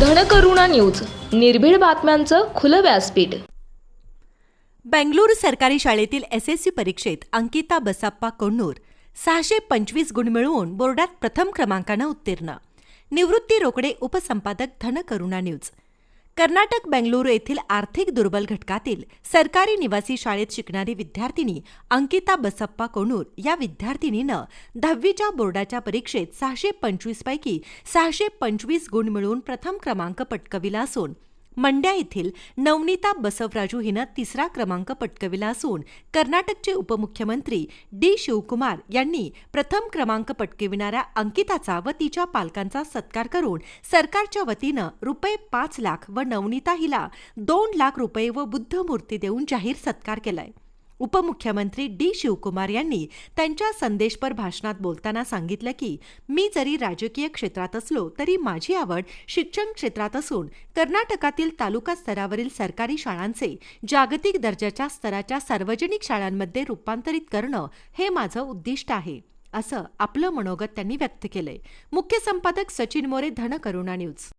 Dhankaruna news निर्भीड बातम्यांचं खुलं व्यासपीठ. बेंगलुरू सरकारी शाळेतील एस एस सी परीक्षेत अंकिता बसाप्पा कोण्णूर सहाशे पंचवीस गुण मिळवून बोर्डात प्रथम क्रमांकानं उत्तीर्ण. निवृत्ती रोकडे उपसंपादक धनकरुणा न्यूज. कर्नाटक बेंगळुरू येथील आर्थिक दुर्बल घटकातील सरकारी निवासी शाळेत शिकणारी विद्यार्थिनी अंकिता बसप्पा कोणूर या विद्यार्थिनीनं दहावीच्या बोर्डाच्या परीक्षेत सहाशे पंचवीसपैकी सहाशे पंचवीस गुण मिळवून प्रथम क्रमांक पटकविला असून मंड्या येथील नवनीता बसवराजू हिनं तिसरा क्रमांक पटकविला असून कर्नाटकचे उपमुख्यमंत्री डी शिवकुमार यांनी प्रथम क्रमांक पटकविणाऱ्या अंकिताचा व तिच्या पालकांचा सत्कार करून सरकारच्या वतीनं रुपये पाच लाख व नवनीता हिला दोन लाख रुपये व बुद्धमूर्ती देऊन जाहीर सत्कार केलाय. उपमुख्यमंत्री डी शिवकुमार यांनी त्यांच्या संदेशपर भाषणात बोलताना सांगितलं की मी जरी राजकीय क्षेत्रात असलो तरी माझी आवड शिक्षण क्षेत्रात असून कर्नाटकातील तालुका स्तरावरील सरकारी शाळांचे जागतिक दर्जाच्या स्तराच्या सार्वजनिक शाळांमध्ये रूपांतरित करणं हे माझं उद्दिष्ट आहे असं आपलं मनोगत त्यांनी व्यक्त केलंय. मुख्य संपादक सचिन मोरे धनकरुणा न्यूज.